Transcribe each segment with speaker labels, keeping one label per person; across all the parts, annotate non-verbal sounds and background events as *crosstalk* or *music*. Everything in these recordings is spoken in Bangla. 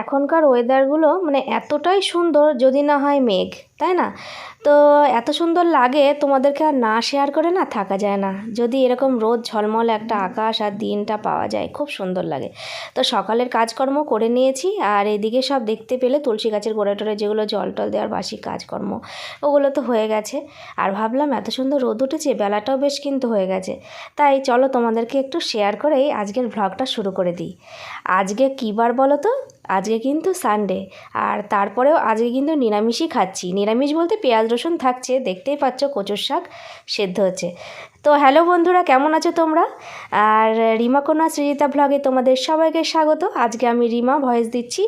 Speaker 1: এখনকার ওয়েদারগুলো মানে এতটাই সুন্দর যদি না হয় মেঘ, তাই না? তো এত সুন্দর লাগে তোমাদেরকে আর না শেয়ার করে না, থাকা যায় না। যদি এরকম রোদ ঝলমল একটা আকাশ আর দিনটা পাওয়া যায়, খুব সুন্দর লাগে। তো সকালের কাজকর্ম করে নিয়েছি, আর এদিকে সব দেখতে পেলে তুলসী গাছের গোড়া টোড়ে যেগুলো জল টল দেওয়ার বাসি কাজকর্ম, ওগুলো তো হয়ে গেছে। আর ভাবলাম এত সুন্দর রোদ উঠেছে, বেলাটাও বেশ কিন্তু হয়ে গেছে। তাই চলো তোমাদেরকে একটু শেয়ার করেই আজকের ভ্লগটা শুরু করে দিই। আজকে কী বার বলো তো? আজকে কিন্তু সানডে আর তারপরেও আজকে কিন্তু নিরামিষই খাচ্ছি। নিরামিষ বলতে পেঁয়াজ রসুন থাকছে, দেখতেই পাচ্ছ কচুর শাক সেদ্ধ হচ্ছে। তো হ্যালো বন্ধুরা, কেমন আছো তোমরা? আর রিমা কন্যা সৃজিতা ব্লগে তোমাদের সবাইকে স্বাগত। আজকে আমি রিমা ভয়েস দিচ্ছি।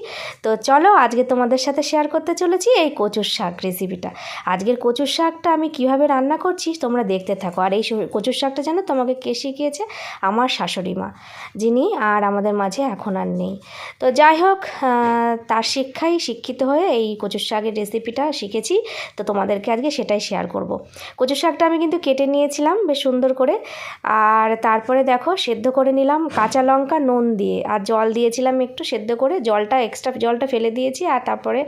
Speaker 1: তো চলো আজকে তোমাদের সাথে শেয়ার করতে চলেছি এই কচুর শাক রেসিপিটা আজকের কচুর শাকটা আমি কীভাবে রান্না করছি তোমরা দেখতে থাকো। আর এই কচুর শাকটা জানো তোমাকে কে শিখিয়েছে? আমার শাশুড়ি মা, যিনি আর আমাদের মাঝে এখন আর নেই। তো যাই হোক তার শিক্ষায় শিক্ষিত হয়ে এই কচুর শাকের রেসিপিটা শিখেছি। তো তোমাদেরকে আজকে সেটাই শেয়ার করব। কচুর শাকটা আমি কিন্তু কেটে নিয়েছিলাম, বেশ সুন্দর করে। আর তারপরে দেখো সেদ্ধ করে নিলাম কাঁচা লঙ্কা, নুন দিয়ে। আর জল দিয়েছিলাম একটু সেদ্ধ করে, জলটা এক্সট্রা জলটা ফেলে দিয়েছি আর তারপরে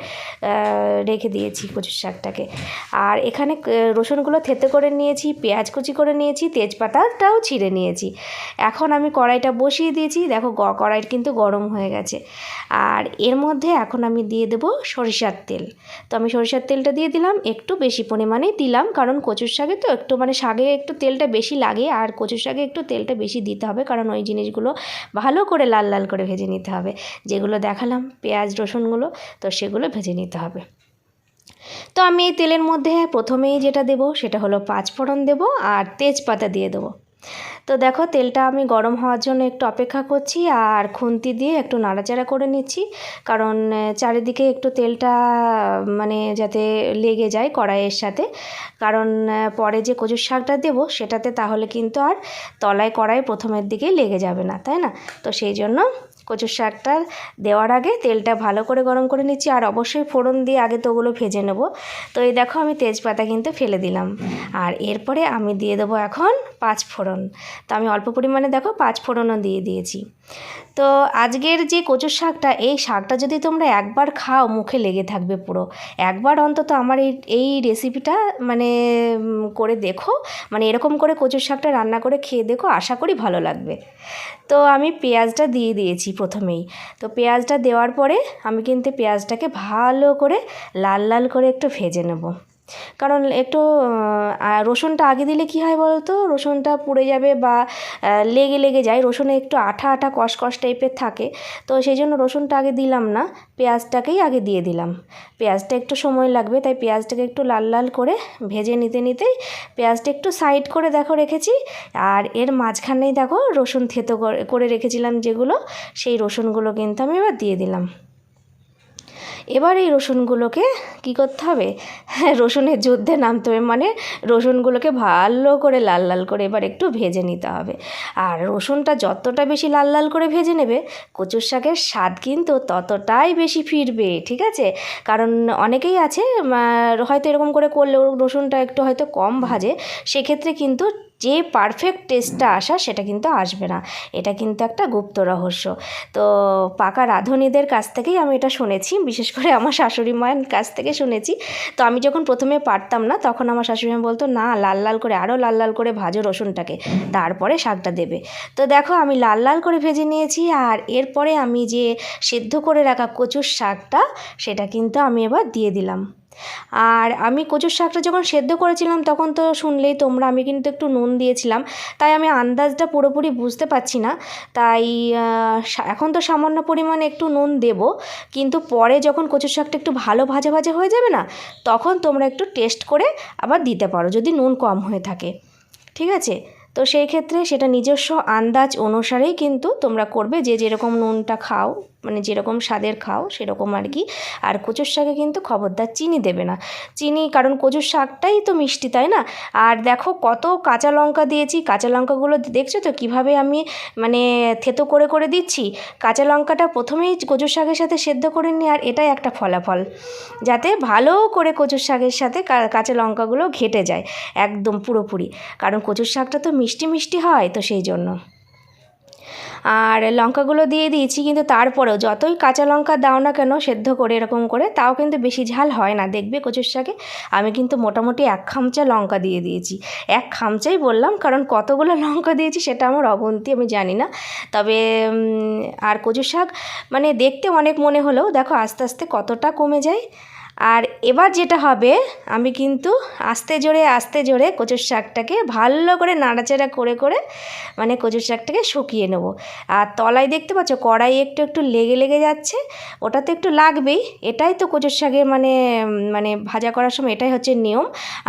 Speaker 1: রেখে দিয়েছি কচুর শাকটাকে। আর এখানে রসুনগুলো থেতে করে নিয়েছি, পেঁয়াজ কুচি করে নিয়েছি, তেজপাতাটাও ছিঁড়ে নিয়েছি। এখন আমি কড়াইটা বসিয়ে দিয়েছি, দেখো কড়াই কিন্তু গরম হয়ে গেছে। আর এর মধ্যে এখন আমি দিয়ে দেবো সরিষার তেল। তো আমি সরিষার তেলটা দিয়ে দিলাম, একটু বেশি পরিমাণেই দিলাম, কারণ কচুর শাকে তো একটু মানে শাকে একটু তেলটা বেশি লাগে আর কচু শাকে একটু তেলটা বেশি দিতে হবে, কারণ ওই জিনিসগুলো ভালো করে লাল লাল করে ভেজে নিতে হবে। যেগুলো দেখালাম, পেঁয়াজ, রসুনগুলো, তো সেগুলো ভেজে নিতে হবে। তো আমি এই তেলের মধ্যে প্রথমেই যেটা দেব সেটা হলো পাঁচফোড়ন দেব আর তেজপাতা দিয়ে দেবো। তো দেখো, তেলটা আমি গরম হওয়ার জন্য একটু অপেক্ষা করছি আর খুন্তি দিয়ে একটু নাড়াচাড়া করে নিচ্ছি। কারণ চারিদিকে একটু তেলটা মানে যাতে লেগে যায় কড়াইয়ের সাথে। কারণ পরে যে কচুর শাকটা দেবো, সেটাতে তাহলে কিন্তু আর তলায় কড়াই প্রথমের দিকেই লেগে যাবে না, তাই না? তো সেই জন্য কচুর শাকটা দেওয়ার আগে তেলটা ভালো করে গরম করে নিচ্ছি আর অবশ্যই ফোড়ন দিয়ে আগে তো ওগুলো ভেজে নেব। তো এই দেখো আমি তেজপাতা কিন্তু ফেলে দিলাম। আর এরপরে আমি দিয়ে দেবো এখন পাঁচ ফোড়ন। তো আমি অল্প পরিমাণে দেখো পাঁচ ফোড়নও দিয়ে দিয়েছি। তো আজকের যে কচুর শাকটা, এই শাকটা যদি তোমরা একবার খাও, মুখে লেগে থাকবে পুরো। একবার অন্তত আমার এই এই রেসিপিটা মানে করে দেখো। মানে এরকম করে কচুর শাকটা রান্না করে খেয়ে দেখো, আশা করি ভালো লাগবে। তো আমি পেঁয়াজটা দিয়ে দিয়েছি। প্রথমেই। তো পেঁয়াজটা দেওয়ার পরে আমি কিন্তু পেঁয়াজটাকে ভালো করে লাল লাল করে একটু ভেজে নেব। কারণ একটু রসুনটা আগে দিলে কি হয় বলো তো রসুনটা পুড়ে যাবে বা লেগে লেগে যায়। রসুনে একটু আঠা আঠা, কষকষ টাইপের থাকে। তো সেই জন্য রসুনটা আগে দিলাম না। পেঁয়াজটাকেই আগে দিয়ে দিলাম। পেঁয়াজটা একটু সময় লাগবে, তাই পেঁয়াজটাকে একটু লাল লাল করে ভেজে নিতে, নিতেই পেঁয়াজটা একটু সাইড করে দেখো রেখেছি। আর এর মাঝখানেই দেখো রসুন থেতো করে রেখেছিলাম যেগুলো, সেই রসুনগুলো কিন্তু আমি এবার দিয়ে দিলাম। এবার এই রসুনগুলোকে কি করতে হবে? হ্যাঁ রসুনের যুদ্ধে নামতে হবে। মানে রসুনগুলোকে ভালো করে লাল লাল করে এবার একটু ভেজে নিতে হবে। আর রসুনটা যতটা বেশি লাল লাল করে ভেজে নেবে, কচুর শাকের স্বাদ কিন্তু ততটাই বেশি ফিরবে, ঠিক আছে? কারণ অনেকেই আছে হয়তো এরকম করে করলেও রসুনটা একটু হয়তো কম ভাজে, সেক্ষেত্রে কিন্তু যে পারফেক্ট টেস্টটা আসা সেটা কিন্তু আসবে না। এটা কিন্তু একটা গুপ্ত রহস্য। তো পাকা রাঁধুনিদের কাছ থেকেই আমি এটা শুনেছি, বিশেষ করে আমার শাশুড়ি মায়ের কাছ থেকে শুনেছি। তো আমি যখন প্রথমে পারতাম না, তখন আমার শাশুড়ি মা বলতো, না, লাল লাল করে আরও লাল লাল করে ভাজো রসুনটাকে, তারপরে শাকটা দেবে। তো দেখো, আমি লাল লাল করে ভেজে নিয়েছি, আর এরপরে আমি যে সেদ্ধ করে রাখা কচুর শাকটা, সেটা কিন্তু আমি এবার দিয়ে দিলাম। আর আমি কচুর শাকটা যখন সেদ্ধ করেছিলাম, তখন তো শুনলেই তোমরা, আমি কিন্তু একটু নুন দিয়েছিলাম। তাই আমি আন্দাজটা পুরোপুরি বুঝতে পারছি না। তাই এখন তো সামান্য পরিমাণে একটু নুন দেব। কিন্তু পরে যখন কচুর শাকটা একটু ভালো ভাজা ভাজা হয়ে যাবে না, তখন তোমরা একটু টেস্ট করে আবার দিতে পারো, যদি নুন কম হয়ে থাকে। ঠিক আছে? তো সেই ক্ষেত্রে সেটা নিজস্ব আন্দাজ অনুসারেই কিন্তু তোমরা করবে, যে যেরকম নুনটা খাও। মানে যেরকম স্বাদের খাও, সেরকম আর কি। আর কচুর শাকে কিন্তু খবরদার চিনি দেবে না। চিনি, কারণ কচুর শাকটাই তো মিষ্টি, তাই না? আর দেখো কত কাঁচা লঙ্কা দিয়েছি, কাঁচা লঙ্কাগুলো দেখছ তো কীভাবে আমি মানে থেতো করে করে দিচ্ছি? কাঁচা লঙ্কাটা প্রথমেই কচুর শাকের সাথে সেদ্ধ করে নিই, আর এটাই একটা ফলাফল। যাতে ভালো করে কচুর শাকের সাথে কাঁচা লঙ্কাগুলো ঘেটে যায়, একদম পুরোপুরি। কারণ কচুর শাকটা তো মিষ্টি মিষ্টি হয় তো সেই জন্য। আর লঙ্কাগুলো দিয়ে দিয়েছি, কিন্তু তারপরেও যতই কাঁচা লঙ্কা দাও না কেন, সেদ্ধ করে এরকম করে, তাও কিন্তু বেশি ঝাল হয় না। দেখবে কচুর শাকে আমি কিন্তু মোটামুটি এক খামচা লঙ্কা দিয়ে দিয়েছি। এক খামচাই বললাম, কারণ কতগুলো লঙ্কা দিয়েছি সেটা আমার অবন্তি আমি জানি না। তবে আর কচুর শাক মানে দেখতে অনেক মনে হলেও, দেখো আস্তে আস্তে কতটা কমে যায়। আর এবার যেটা হবে, আমি কিন্তু আস্তে জোরে আস্তে জোরে কচুর শাকটাকে ভালো করে নাড়াচাড়া করে করে মানে কচুর শাকটাকে শুকিয়ে নেব। আর তলায় দেখতে পাচ্ছ কড়াই একটু একটু লেগে লেগে যাচ্ছে, ওটা তো একটু লাগবেই, এটাই তো কচুর শাকের মানে মানে ভাজা করার সময় এটাই হচ্ছে নিয়ম।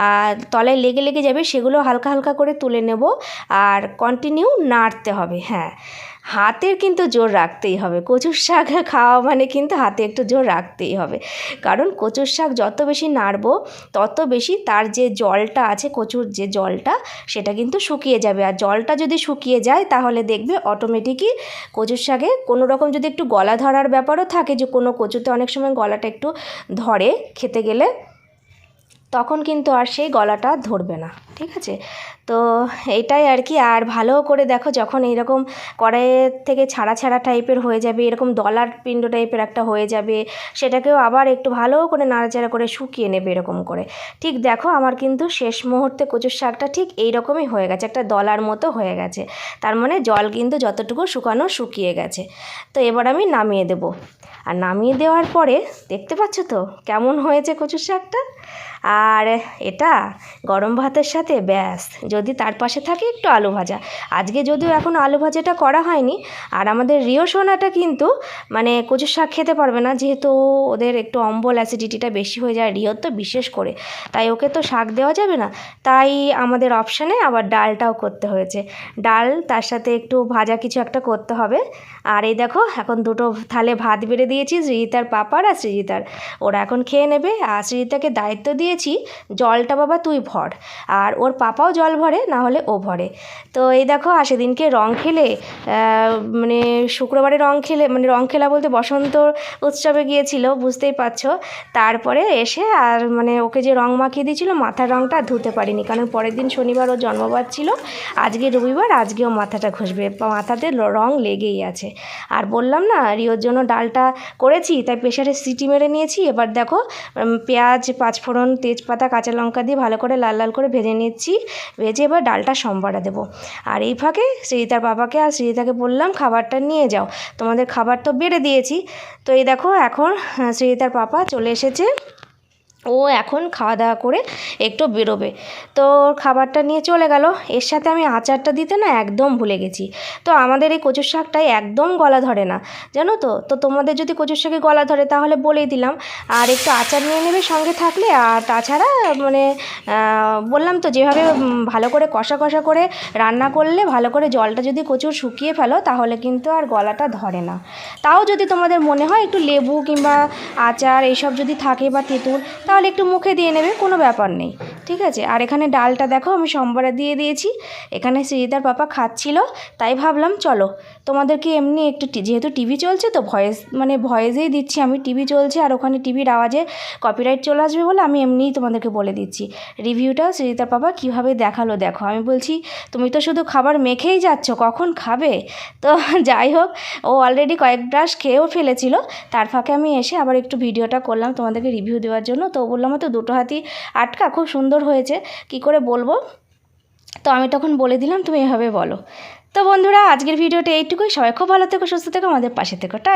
Speaker 1: আর তলায় লেগে লেগে যাবে সেগুলো হালকা হালকা করে তুলে নেব, আর কন্টিনিউ নাড়তে হবে হ্যাঁ। হাতের কিন্তু জোর রাখতেই হবে। কচুর শাক খাওয়া মানে কিন্তু হাতে একটু জোর রাখতেই হবে। কারণ কচুর শাক যত বেশি নাড়বো, তত বেশি তার যে জলটা আছে, কচুর যে জলটা, সেটা কিন্তু শুকিয়ে যাবে। আর জলটা যদি শুকিয়ে যায়, তাহলে দেখবে অটোমেটিকই কচুর শাকে কোনো রকম যদি একটু গলা ধরার ব্যাপারও থাকে যে কোনো কচুতে অনেক সময় গলাটা একটু ধরে, খেতে গেলে তখন কিন্তু আর সেই গলাটা ধরবে না, ঠিক আছে? তো এটাই আর কি। আর ভালো করে দেখো যখন এইরকম কড়াইয়ের থেকে ছাড়া ছাড়া টাইপের হয়ে যাবে, এরকম দলার পিণ্ড টাইপের একটা হয়ে যাবে, সেটাকেও আবার একটু ভালো করে নাড়াচাড়া করে শুকিয়ে নেবে এরকম করে। ঠিক দেখো আমার কিন্তু শেষ মুহূর্তে কচুর শাকটা ঠিক এই রকমই হয়ে গেছে, একটা দলার মতো হয়ে গেছে। তার মানে জল কিন্তু যতটুকু শুকানো শুকিয়ে গেছে। তো এবার আমি নামিয়ে দেব। আর নামিয়ে দেওয়ার পরে, দেখতে পাচ্ছ তো কেমন হয়েছে কচুর শাকটা? আর এটা গরম ভাতের সাথে ব্যাস। যদি তার পাশে থাকে একটু আলু ভাজা। আজকে যদিও এখন আলু ভাজাটা করা হয়নি, আর আমাদের রিও সোনাটা কিন্তু মানে কচুর শাক খেতে পারবে না, যেহেতু ওদের একটু অম্বল অ্যাসিডিটিটা বেশি হয়ে যায় রিওর তো বিশেষ করে। তাই ওকে তো শাক দেওয়া যাবে না। তাই আমাদের অপশানে আবার ডালটাও করতে হয়েছে। ডাল, তার সাথে একটু ভাজা কিছু একটা করতে হবে। আর এই দেখো, এখন দুটো থালে ভাত বেড়ে দিয়েছি সৃজিতার পাপার আর সৃজিতার ওরা এখন খেয়ে নেবে, আর সৃজিতাকে দায়িত্ব দিয়েছি, জলটা বাবা তুই ভর। আর ওর পাপাও জল ভরে, না হলে ও ভরে। তো এই দেখো, আর সেদিনকে রং খেলে মানে শুক্রবারে রং খেলে মানে রং খেলা বলতে বসন্ত উৎসবে গিয়েছিল, বুঝতেই পারছ। তারপরে এসে আর মানে ওকে যে রং মাখিয়ে দিয়েছিল, মাথার রংটা ধুতে পারিনি। কারণ পরের দিন শনিবার ও জন্মবার ছিল, আজকে রবিবার, আজকেও মাথাটা ঘষবে। মাথাতে রং লেগেই আছে। আর বললাম না, রিওর জন্য ডালটা করেছি, তাই প্রেশারে সিটি মেরে নিয়েছি। এবার দেখো পেঁয়াজ, পাঁচফোড়ন তেজপাতা, কাঁচা লঙ্কা দিয়ে ভালো করে লাল লাল করে ভেজে নিচ্ছি। ভেজে এবার ডালটা সম্বারে দেবো। আর এই ফাঁকে শ্রীতার বাবাকে আর শ্রীতাকে বললাম, খাবারটা নিয়ে যাও। তোমাদের খাবার তো বেড়ে দিয়েছি। তো এই দেখো, এখন শ্রীতার পাপা চলে এসেছে। ও এখন খাওয়া দাওয়া করে একটু বেরোবে। তো খাবারটা নিয়ে চলে গেল। এর সাথে আমি আচারটা দিতে না একদম ভুলে গেছি। তো আমাদের এই কচুর শাকটাই একদম গলা ধরে না। জানো তো? তো তোমাদের যদি কচুর শাকে গলা ধরে তাহলে বলেই দিলাম। আর একটু আচার নিয়ে নেবে সঙ্গে থাকলে। আর তাছাড়া মানে বললাম তো যেভাবে ভালো করে কষা কষা করে রান্না করলে ভালো করে জলটা যদি কচুর শুকিয়ে ফেলো তাহলে কিন্তু আর গলাটা ধরে না। তাও যদি তোমাদের মনে হয় একটু লেবু কিংবা আচার এইসব যদি থাকে বা তেঁতুল তাহলে একটু মুখে দিয়ে নেবে, কোনো ব্যাপার নেই। ঠিক আছে? আর এখানে ডালটা দেখো, আমি সোমবারে দিয়ে দিয়েছি। এখানে সৃজিতার পাপা খাচ্ছিল, তাই ভাবলাম চলো। তোমাদেরকে এমনি একটু যেহেতু টিভি চলছে তো ভয়েস মানে ভয়েসেই দিচ্ছি আমি, টিভি চলছে আর ওখানে টিভির আওয়াজে কপিরাইট চলে আসবে বলে আমি এমনিই তোমাদেরকে বলে দিচ্ছি। রিভিউটা সৃজিতার পাপা কীভাবে দেখাল দেখো। আমি বলছি, তুমি তো শুধু খাবার মেখেই যাচ্ছ, কখন খাবে? তো *laughs* যাই হোক, ও অলরেডি কয়েক ব্রাশ খেয়েও ফেলেছিল। তার ফাঁকে আমি এসে আবার একটু ভিডিওটা করলাম তোমাদেরকে রিভিউ দেওয়ার জন্য। তো বললাম তো দুটো হাতি আটকা, খুব সুন্দর হয়েছে। কি করে বলব? তো আমি তখন বলে দিলাম, তুমি এভাবে বলো। তো বন্ধুরা, আজকের ভিডিওটা এইটুকুই। সবাই খুব ভালো থেকো, সুস্থ থেকো, আমাদের পাশে থেকো। টা